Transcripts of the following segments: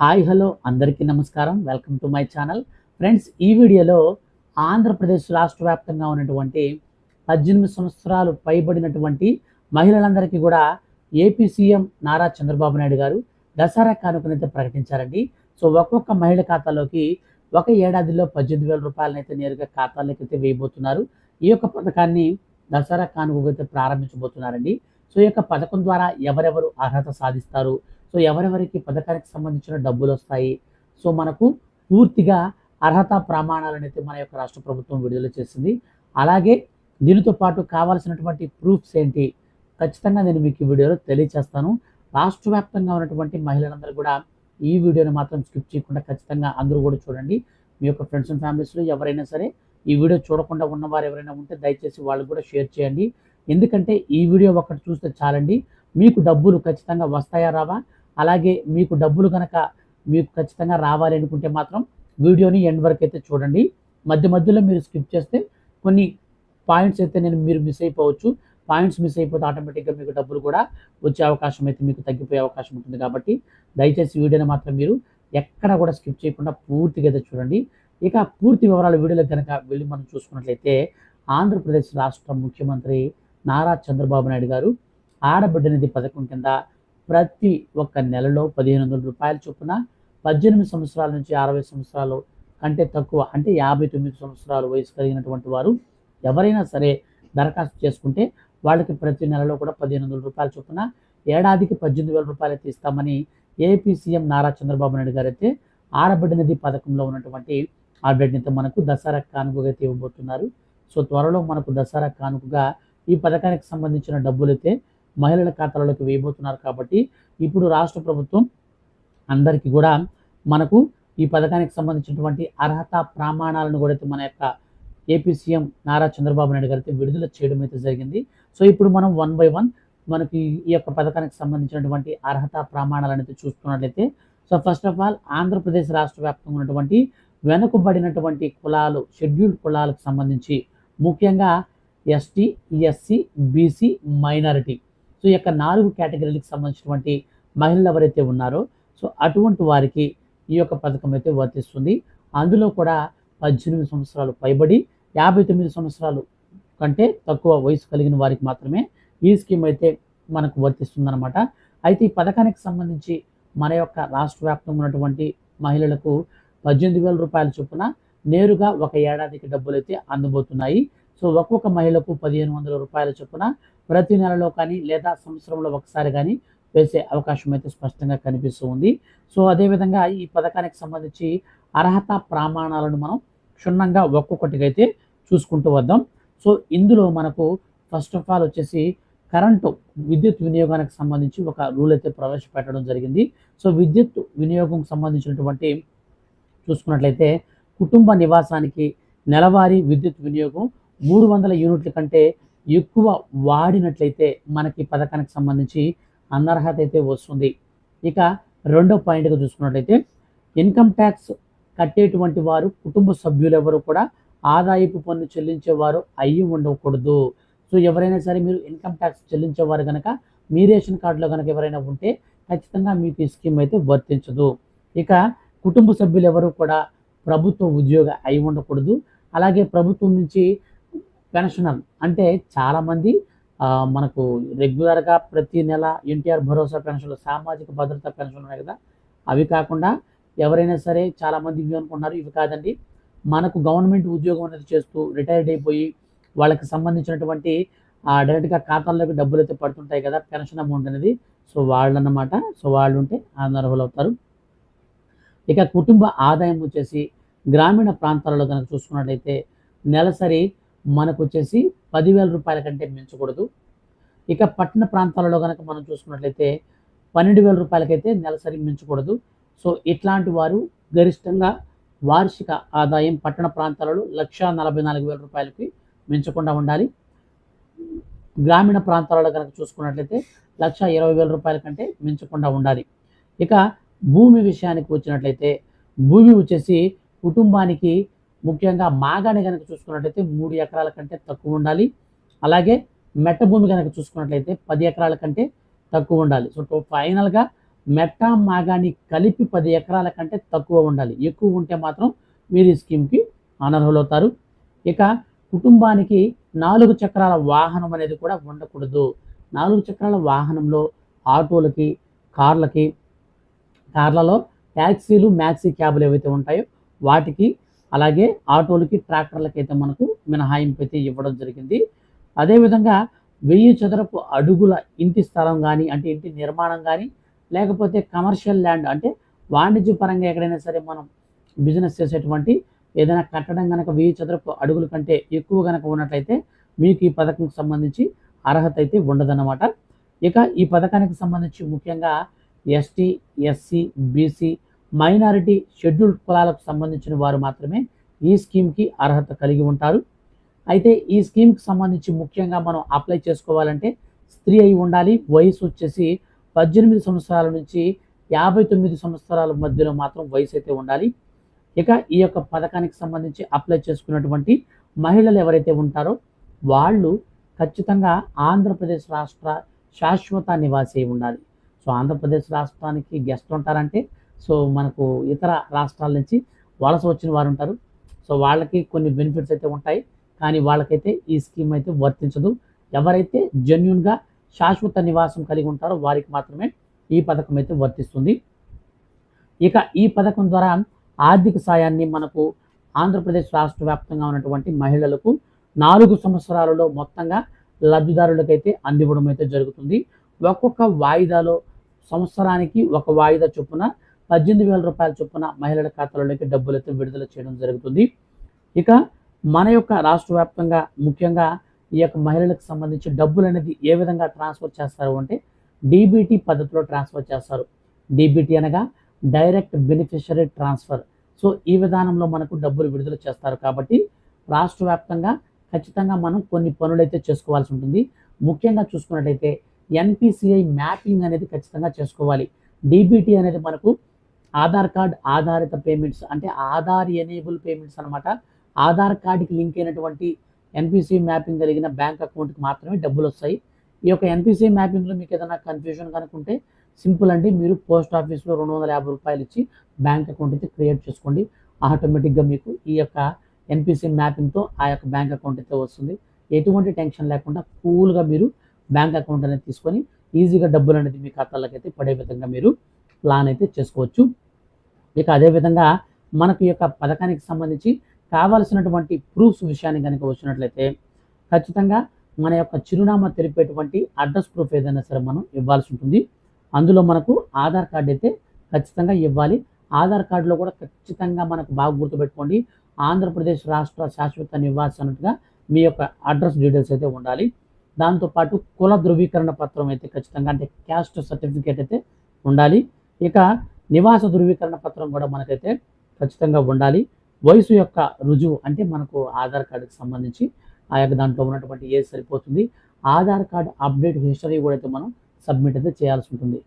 Hi hello అందరికీ నమస్కారం. Welcome to my channel. Friends ఈ వీడియోలో ఆంధ్రప్రదేశ్ రాష్ట్ర వ్యాప్తంగా ఉన్నటువంటి పద్దెనిమిది సంవత్సరాలు పైబడినటువంటి మహిళలందరికీ కూడా ఏపీ సీఎం నారా చంద్రబాబు నాయుడు గారు దసరా కానుకనైతే ప్రకటించారండి. సో ఒక్కొక్క మహిళ ఖాతాలోకి ఒక ఏడాదిలో పద్దెనిమిది వేల రూపాయలనైతే నేరుగా ఖాతాలోకి అయితే వేయబోతున్నారు. ఈ యొక్క పథకాన్ని దసరా కానుకైతే అయితే ప్రారంభించబోతున్నారండి. సో ఈ యొక్క పథకం ద్వారా ఎవరెవరు అర్హత సాధిస్తారు? సో ఎవరెవరికి పథకానికి సంబంధించిన డబ్బులు వస్తాయి? సో మనకు పూర్తిగా అర్హత ప్రమాణాలను అయితే మన యొక్క రాష్ట్ర ప్రభుత్వం విడుదల చేసింది. అలాగే దీనితో పాటు కావాల్సినటువంటి ప్రూఫ్స్ ఏంటి? ఖచ్చితంగా నేను మీకు ఈ వీడియోలో తెలియచేస్తాను. రాష్ట్ర వ్యాప్తంగా ఉన్నటువంటి మహిళలందరూ కూడా ఈ వీడియోని మాత్రం స్కిప్ చేయకుండా ఖచ్చితంగా అందరూ కూడా చూడండి. మీ యొక్క ఫ్రెండ్స్ అండ్ ఫ్యామిలీస్లో ఎవరైనా సరే ఈ వీడియో చూడకుండా ఉన్నవారు ఎవరైనా ఉంటే దయచేసి వాళ్ళు కూడా షేర్ చేయండి. ఎందుకంటే ఈ వీడియో ఒకటి చూస్తే చాలండి. మీకు డబ్బులు ఖచ్చితంగా వస్తాయా రావా? అలాగే మీకు డబ్బులు కనుక మీకు ఖచ్చితంగా రావాలి అనుకుంటే మాత్రం వీడియోని ఎండ్ వరకు అయితే చూడండి. మధ్య మధ్యలో మీరు స్కిప్ చేస్తే కొన్ని పాయింట్స్ అయితే నేను మీరు మిస్ అయిపోవచ్చు. పాయింట్స్ మిస్ అయిపోతే ఆటోమేటిక్గా మీకు డబ్బులు కూడా వచ్చే అవకాశం అయితే మీకు తగ్గిపోయే అవకాశం ఉంటుంది కాబట్టి దయచేసి వీడియోని మాత్రం మీరు ఎక్కడ కూడా స్కిప్ చేయకుండా పూర్తిగా అయితే చూడండి. ఇక పూర్తి వివరాలు వీడియోలో కనుక వెళ్ళి మనం చూసుకున్నట్లయితే ఆంధ్రప్రదేశ్ రాష్ట్ర ముఖ్యమంత్రి నారా చంద్రబాబు నాయుడు గారు ఆడబిడ్డ నిధి పథకం కింద ప్రతి ఒక్క నెలలో పదిహేను వందల రూపాయల చొప్పున పద్దెనిమిది సంవత్సరాల నుంచి అరవై సంవత్సరాలు కంటే తక్కువ అంటే యాభై తొమ్మిది సంవత్సరాలు వయసు కలిగినటువంటి వారు ఎవరైనా సరే దరఖాస్తు చేసుకుంటే వాళ్ళకి ప్రతి నెలలో కూడా పదిహేను వందల రూపాయల చొప్పున ఏడాదికి పద్దెనిమిది వేల రూపాయలు తీస్తామని ఇస్తామని ఏపీ సీఎం నారా చంద్రబాబు నాయుడు గారు అయితే ఆరబడ్డ నిధి పథకంలో ఉన్నటువంటి ఆడబిడ్డని మనకు దసరా కానుకగా అయితే ఇవ్వబోతున్నారు. సో త్వరలో మనకు దసరా కానుకగా ఈ పథకానికి సంబంధించిన డబ్బులు అయితే మహిళల ఖాతాలలోకి వేయబోతున్నారు కాబట్టి ఇప్పుడు రాష్ట్ర ప్రభుత్వం అందరికీ కూడా మనకు ఈ పథకానికి సంబంధించినటువంటి అర్హత ప్రమాణాలను కూడా అయితే మన యొక్క ఏపీ సీఎం నారా చంద్రబాబు నాయుడు గారు విడుదల చేయడం అయితే జరిగింది. సో ఇప్పుడు మనం వన్ బై వన్ మనకి ఈ యొక్క పథకానికి సంబంధించినటువంటి అర్హత ప్రమాణాలను అయితే చూస్తున్నట్లయితే so first of all Andhra Pradesh రాష్ట్ర వ్యాప్తంగా ఉన్నటువంటి వెనుకబడినటువంటి కులాలు షెడ్యూల్డ్ కులాలకు సంబంధించి ముఖ్యంగా ST SC BC minority so ఈ యొక్క నాలుగు కేటగిరీలకు సంబంధించినటువంటి మహిళలు ఎవరైతే ఉన్నారో సో అటువంటి వారికి ఈ యొక్క పథకం అయితే వర్తిస్తుంది. అందులో కూడా పద్దెనిమిది సంవత్సరాలు పైబడి యాభై తొమ్మిది సంవత్సరాలు కంటే తక్కువ వయసు కలిగిన వారికి మాత్రమే ఈ స్కీమ్ అయితే మనకు వర్తిస్తుందన్నమాట. అయితే ఈ పథకానికి సంబంధించి మన యొక్క రాష్ట్ర వ్యాప్తంగా ఉన్నటువంటి మహిళలకు పద్దెనిమిది వేల రూపాయల చొప్పున నేరుగా ఒక ఏడాదికి డబ్బులు అయితే అందబోతున్నాయి. సో ఒక్కొక్క మహిళకు పదిహేను వందల రూపాయల చొప్పున ప్రతి నెలలో కానీ లేదా సంవత్సరంలో ఒకసారి కానీ వేసే అవకాశం అయితే స్పష్టంగా కనిపిస్తూ ఉంది. సో అదేవిధంగా ఈ పథకానికి సంబంధించి అర్హత ప్రమాణాలను మనం క్షుణ్ణంగా ఒక్కొక్కటిగా అయితే చూసుకుంటూ వద్దాం. సో ఇందులో మనకు ఫస్ట్ ఆఫ్ ఆల్ వచ్చేసి కరెంటు విద్యుత్ వినియోగానికి సంబంధించి ఒక రూల్ అయితే ప్రవేశపెట్టడం జరిగింది. సో విద్యుత్ వినియోగం సంబంధించినటువంటి చూసుకున్నట్లయితే కుటుంబ నివాసానికి నెలవారీ విద్యుత్ వినియోగం మూడు వందల యూనిట్ల కంటే ఎక్కువ వాడినట్లయితే మనకి పథకానికి సంబంధించి అనర్హత అయితే వస్తుంది. ఇక రెండో పాయింట్గా చూసుకున్నట్లయితే ఇన్కమ్ ట్యాక్స్ కట్టేటువంటి వారు కుటుంబ సభ్యులు ఎవరు కూడా ఆదాయపు పన్ను చెల్లించేవారు అయ్యి ఉండకూడదు. సో ఎవరైనా సరే మీరు ఇన్కమ్ ట్యాక్స్ చెల్లించేవారు కనుక మీ రేషన్ కార్డులో కనుక ఎవరైనా ఉంటే ఖచ్చితంగా మీకు ఈ స్కీమ్ అయితే వర్తించదు. ఇక కుటుంబ సభ్యులు ఎవరు కూడా ప్రభుత్వ ఉద్యోగ అయి ఉండకూడదు. అలాగే ప్రభుత్వం నుంచి పెన్షనర్ అంటే చాలామంది మనకు రెగ్యులర్గా ప్రతి నెల ఎన్టీఆర్ భరోసా పెన్షన్లు సామాజిక భద్రత పెన్షన్లు ఉన్నాయి కదా. అవి కాకుండా ఎవరైనా సరే చాలామంది ఇవి అనుకుంటున్నారు ఇవి కాదండి. మనకు గవర్నమెంట్ ఉద్యోగం అనేది చేస్తూ రిటైర్డ్ అయిపోయి వాళ్ళకి సంబంధించినటువంటి డైరెక్ట్గా ఖాతాల్లోకి డబ్బులు అయితే పడుతుంటాయి కదా పెన్షన్ అమౌంట్ అనేది. సో వాళ్ళు అన్నమాట సో వాళ్ళు ఉంటే అనర్హులు అవుతారు ఇక కుటుంబ ఆదాయం వచ్చేసి గ్రామీణ ప్రాంతాలలో కనుక చూసుకున్నట్లయితే నెలసరి మనకు వచ్చేసి పదివేల రూపాయల కంటే మించకూడదు. ఇక పట్టణ ప్రాంతాలలో కనుక మనం చూసుకున్నట్లయితే పన్నెండు వేల రూపాయలకైతే నెలసరి మించకూడదు. సో ఇట్లాంటి వారు గరిష్టంగా వార్షిక ఆదాయం పట్టణ ప్రాంతాలలో లక్ష నలభై నాలుగు వేల రూపాయలకి మించకుండా ఉండాలి. గ్రామీణ ప్రాంతాలలో కనుక చూసుకున్నట్లయితే లక్ష ఇరవై వేల రూపాయల కంటే మించకుండా ఉండాలి. ఇక భూమి విషయానికి వచ్చినట్లయితే భూమి వచ్చేసి కుటుంబానికి ముఖ్యంగా మాగాని కనుక చూసుకున్నట్లయితే మూడు ఎకరాల కంటే తక్కువ ఉండాలి. అలాగే మెట్ట భూమి కనుక చూసుకున్నట్లయితే పది ఎకరాల కంటే తక్కువ ఉండాలి. సో ఫైనల్గా మెట్టా మాగాని కలిపి పది ఎకరాల కంటే తక్కువ ఉండాలి. ఎక్కువ ఉంటే మాత్రం మీరు ఈ స్కీమ్కి అనర్హులవుతారు. ఇక కుటుంబానికి నాలుగు చక్రాల వాహనం అనేది కూడా ఉండకూడదు. నాలుగు చక్రాల వాహనంలో ఆటోలకి కార్లకి కార్లలో ట్యాక్సీలు మ్యాక్సీ క్యాబులు ఏవైతే ఉంటాయో వాటికి అలాగే ఆటోలకి ట్రాక్టర్లకి అయితే మనకు మినహాయింపు అయితే ఇవ్వడం జరిగింది. అదేవిధంగా వెయ్యి చదరపు అడుగుల ఇంటి స్థలం కానీ అంటే ఇంటి నిర్మాణం కానీ లేకపోతే కమర్షియల్ ల్యాండ్ అంటే వాణిజ్యపరంగా ఎక్కడైనా సరే మనం బిజినెస్ చేసేటువంటి ఏదైనా కట్టడం కనుక వెయ్యి చదరపు అడుగుల కంటే ఎక్కువ కనుక ఉన్నట్లయితే మీకు ఈ పథకంకి సంబంధించి అర్హత అయితే ఉండదన్నమాట. ఇక ఈ పథకానికి సంబంధించి ముఖ్యంగా ST SC BC minority scheduled కులాలకు సంబంధించిన వారు మాత్రమే ఈ స్కీమ్కి అర్హత కలిగి ఉంటారు. అయితే ఈ స్కీమ్కి సంబంధించి ముఖ్యంగా మనం అప్లై చేసుకోవాలంటే స్త్రీ అయి ఉండాలి వయసు వచ్చేసి పద్దెనిమిది సంవత్సరాల నుంచి యాభై తొమ్మిది సంవత్సరాల మధ్యలో మాత్రం వయసు అయితే ఉండాలి. ఇక ఈ యొక్క పథకానికి సంబంధించి అప్లై చేసుకున్నటువంటి మహిళలు ఎవరైతే ఉంటారో వాళ్ళు ఖచ్చితంగా ఆంధ్రప్రదేశ్ రాష్ట్ర శాశ్వత నివాసి అయి ఉండాలి. సో ఆంధ్రప్రదేశ్ రాష్ట్రానికి గెస్ట్ ఉంటారంటే సో మనకు ఇతర రాష్ట్రాల నుంచి వలస వచ్చిన వారు ఉంటారు. సో వాళ్ళకి కొన్ని బెనిఫిట్స్ అయితే ఉంటాయి. కానీ వాళ్ళకైతే ఈ స్కీమ్ అయితే వర్తించదు. ఎవరైతే జెన్యున్గా శాశ్వత నివాసం కలిగి ఉంటారో వారికి మాత్రమే ఈ పథకం అయితే వర్తిస్తుంది. ఇక ఈ పథకం ద్వారా ఆర్థిక సాయాన్ని మనకు ఆంధ్రప్రదేశ్ రాష్ట్ర వ్యాప్తంగా ఉన్నటువంటి మహిళలకు నాలుగు సంవత్సరాలలో మొత్తంగా లబ్ధిదారులకైతే అందివ్వడం అయితే జరుగుతుంది. ఒక్కొక్క వాయిదాలో సంవత్సరానికి ఒక వాయిదా చొప్పున పద్దెనిమిది వేల రూపాయల చొప్పున మహిళల ఖాతాలోకి డబ్బులైతే విడుదల చేయడం జరుగుతుంది. ఇక మన యొక్క రాష్ట్ర వ్యాప్తంగా ముఖ్యంగా ఈ యొక్క మహిళలకు సంబంధించి డబ్బులు అనేది ఏ విధంగా ట్రాన్స్ఫర్ చేస్తారు అంటే డీబీటీ పద్ధతిలో ట్రాన్స్ఫర్ చేస్తారు. డీబీటీ అనగా డైరెక్ట్ బెనిఫిషరీ ట్రాన్స్ఫర్. సో ఈ విధానంలో మనకు డబ్బులు విడుదల చేస్తారు కాబట్టి రాష్ట్ర వ్యాప్తంగా ఖచ్చితంగా మనం కొన్ని పనులైతే చేసుకోవాల్సి ఉంటుంది. ముఖ్యంగా చూసుకున్నట్టయితే ఎన్పిసిఐ మ్యాపింగ్ అనేది ఖచ్చితంగా చేసుకోవాలి. డీబీటీ అనేది మనకు ఆధార్ కార్డ్ ఆధారిత పేమెంట్స్ అంటే ఆధార్ ఎనేబుల్ పేమెంట్స్ అనమాట ఆధార్ కార్డుకి లింక్ అయినటువంటి ఎన్పిసి మ్యాపింగ్ కలిగిన బ్యాంక్ అకౌంట్కి మాత్రమే డబ్బులు వస్తాయి. ఈ యొక్క ఎన్పిసి మ్యాపింగ్లో మీకు ఏదైనా కన్ఫ్యూజన్ కనుకుంటే సింపుల్ అండి. మీరు పోస్ట్ ఆఫీస్లో రెండు వందల యాభై రూపాయలు ఇచ్చి బ్యాంక్ అకౌంట్ అయితే క్రియేట్ చేసుకోండి. ఆటోమేటిక్గా మీకు ఈ యొక్క ఎన్పిసి మ్యాపింగ్తో ఆ యొక్క బ్యాంక్ అకౌంట్ అయితే వస్తుంది. ఎటువంటి టెన్షన్ లేకుండా కూల్గా మీరు బ్యాంక్ అకౌంట్ అనేది తీసుకొని ఈజీగా డబ్బులు అనేది మీ ఖాతాలకు అయితే పడే విధంగా మీరు ప్లాన్ అయితే చేసుకోవచ్చు. ఇక అదేవిధంగా మనకు యొక్క పథకానికి సంబంధించి కావాల్సినటువంటి ప్రూఫ్స్ విషయాన్ని కనుక వచ్చినట్లయితే ఖచ్చితంగా మన యొక్క చిరునామా తెలిపేటువంటి అడ్రస్ ప్రూఫ్ ఏదైనా సరే మనం ఇవ్వాల్సి ఉంటుంది. అందులో మనకు ఆధార్ కార్డు అయితే ఖచ్చితంగా ఇవ్వాలి. ఆధార్ కార్డులో కూడా ఖచ్చితంగా మనకు బాగా గుర్తుపెట్టుకోండి. ఆంధ్రప్రదేశ్ రాష్ట్ర శాశ్వత నివాసి అన్నట్టుగా మీ యొక్క అడ్రస్ డీటెయిల్స్ అయితే ఉండాలి. దాంతోపాటు కుల ధృవీకరణ పత్రం అయితే ఖచ్చితంగా అంటే క్యాస్ట్ సర్టిఫికేట్ అయితే ఉండాలి. ఇక నివాస ధృవీకరణ పత్రం కూడా మనకైతే ఖచ్చితంగా ఉండాలి. వయసు యొక్క రుజువు అంటే మనకు ఆధార్ కార్డుకి సంబంధించి ఆ యొక్క దాంట్లో ఉన్నటువంటి ఏజ్ సరిపోతుంది. ఆధార్ కార్డు అప్డేట్ హిస్టరీ కూడా అయితే మనం సబ్మిట్ అయితే చేయాల్సి ఉంటుంది.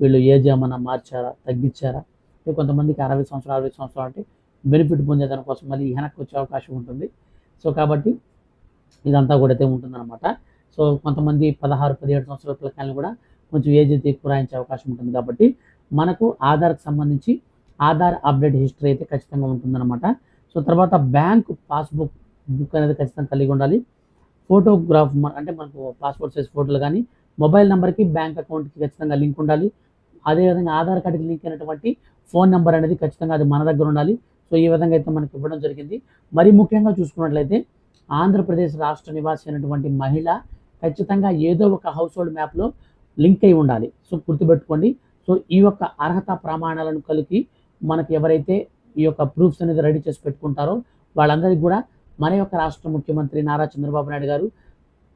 వీళ్ళు ఏజ్ ఏమన్నా మార్చారా తగ్గించారా? ఇక కొంతమందికి అరవై సంవత్సరాలు అరవై సంవత్సరాలు అంటే బెనిఫిట్ పొందే దానికోసం మళ్ళీ వెనక్కి వచ్చే అవకాశం ఉంటుంది. సో కాబట్టి ఇదంతా కూడా అయితే ఉంటుందన్నమాట. సో కొంతమంది పదహారు పదిహేడు సంవత్సరాల పిల్లకాయలు కూడా కొంచెం ఏజ్ అయితే ఎక్కువ రాయించే అవకాశం ఉంటుంది కాబట్టి మనకు ఆధార్కి సంబంధించి ఆధార్ అప్డేట్ హిస్టరీ అయితే ఖచ్చితంగా ఉంటుందన్నమాట. సో తర్వాత బ్యాంక్ పాస్బుక్ బుక్ అనేది ఖచ్చితంగా కలిగి ఉండాలి. ఫోటోగ్రాఫ్ అంటే మనకు పాస్పోర్ట్ సైజ్ ఫోటోలు కానీ మొబైల్ నెంబర్కి బ్యాంక్ అకౌంట్కి ఖచ్చితంగా లింక్ ఉండాలి. అదేవిధంగా ఆధార్ కార్డుకి లింక్ అయినటువంటి ఫోన్ నెంబర్ అనేది ఖచ్చితంగా అది మన దగ్గర ఉండాలి. సో ఈ విధంగా అయితే మనకి ఇవ్వడం జరిగింది. మరి ముఖ్యంగా చూసుకున్నట్లయితే ఆంధ్రప్రదేశ్ రాష్ట్ర నివాసి అయినటువంటి మహిళ ఖచ్చితంగా ఏదో ఒక హౌస్ హోల్డ్ మ్యాప్లో లింక్ అయి ఉండాలి. సో గుర్తుపెట్టుకోండి. సో ఈ యొక్క అర్హత ప్రమాణాలను కలిగి మనకు ఎవరైతే ఈ యొక్క ప్రూఫ్స్ అనేది రెడీ చేసి పెట్టుకుంటారో వాళ్ళందరికీ కూడా మన యొక్క రాష్ట్ర ముఖ్యమంత్రి నారా చంద్రబాబు నాయుడు గారు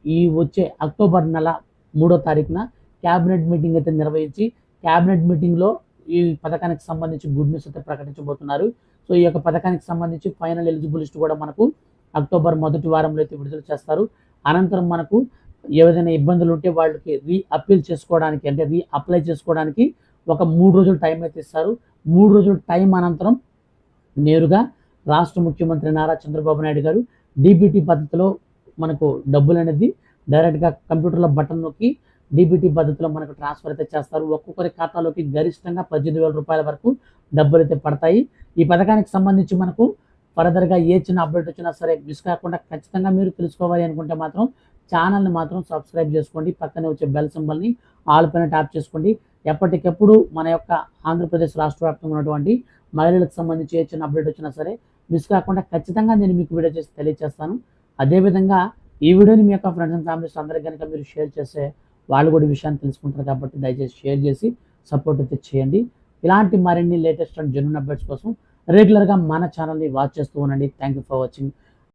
ఈ వచ్చే అక్టోబర్ నెల మూడో తారీఖున క్యాబినెట్ మీటింగ్ అయితే నిర్వహించి క్యాబినెట్ మీటింగ్లో ఈ పథకానికి సంబంధించి గుడ్ న్యూస్ అయితే ప్రకటించబోతున్నారు. సో ఈ యొక్క పథకానికి సంబంధించి ఫైనల్ ఎలిజిబుల్ లిస్ట్ కూడా మనకు అక్టోబర్ మొదటి వారంలో అయితే విడుదల చేస్తారు. అనంతరం మనకు ఏదైనా ఇబ్బందులు ఉంటే వాళ్ళకి రీ అప్పీల్ చేసుకోవడానికి అంటే రీ అప్లై చేసుకోవడానికి ఒక మూడు రోజులు టైం అయితే ఇస్తారు. మూడు రోజుల టైం అనంతరం నేరుగా రాష్ట్ర ముఖ్యమంత్రి నారా చంద్రబాబు నాయుడు గారు డీబీటీ పద్ధతిలో మనకు డబ్బులు అనేది డైరెక్ట్గా కంప్యూటర్లో బటన్ నొక్కి డీబీటీ పద్ధతిలో మనకు ట్రాన్స్ఫర్ అయితే చేస్తారు. ఒక్కొక్కరి ఖాతాలోకి గరిష్టంగా పద్దెనిమిది వేల రూపాయల వరకు డబ్బులు అయితే పడతాయి. ఈ పథకానికి సంబంధించి మనకు ఫర్దర్గా ఏ చిన్న అప్డేట్ వచ్చినా సరే మిస్ కాకుండా ఖచ్చితంగా మీరు తెలుసుకోవాలి అనుకుంటే మాత్రం ఛానల్ని మాత్రం సబ్స్క్రైబ్ చేసుకోండి. పక్కనే వచ్చే బెల్ సింబల్ని ఆల్ పైన ట్యాప్ చేసుకోండి. ఎప్పటికెప్పుడు మన యొక్క ఆంధ్రప్రదేశ్ రాష్ట్ర వ్యాప్తంగా ఉన్నటువంటి మహిళలకు సంబంధించి ఏ చిన్న అప్డేట్ వచ్చినా సరే మిస్ కాకుండా ఖచ్చితంగా నేను మీకు వీడియో చేసి తెలియజేస్తాను అదేవిధంగా ఈ వీడియోని మీ యొక్క ఫ్రెండ్స్ అండ్ ఫ్యామిలీస్ అందరికీ కనుక మీరు షేర్ చేస్తే వాళ్ళు కూడా విషయాన్ని తెలుసుకుంటారు కాబట్టి దయచేసి షేర్ చేసి సపోర్ట్ అయితే చేయండి. ఇలాంటి మరిన్ని లేటెస్ట్ అండ్ జెన్యున్ అప్డేట్స్ కోసం రెగ్యులర్గా మన ఛానల్ని వాచ్ చేస్తూ ఉండండి. Thank you for watching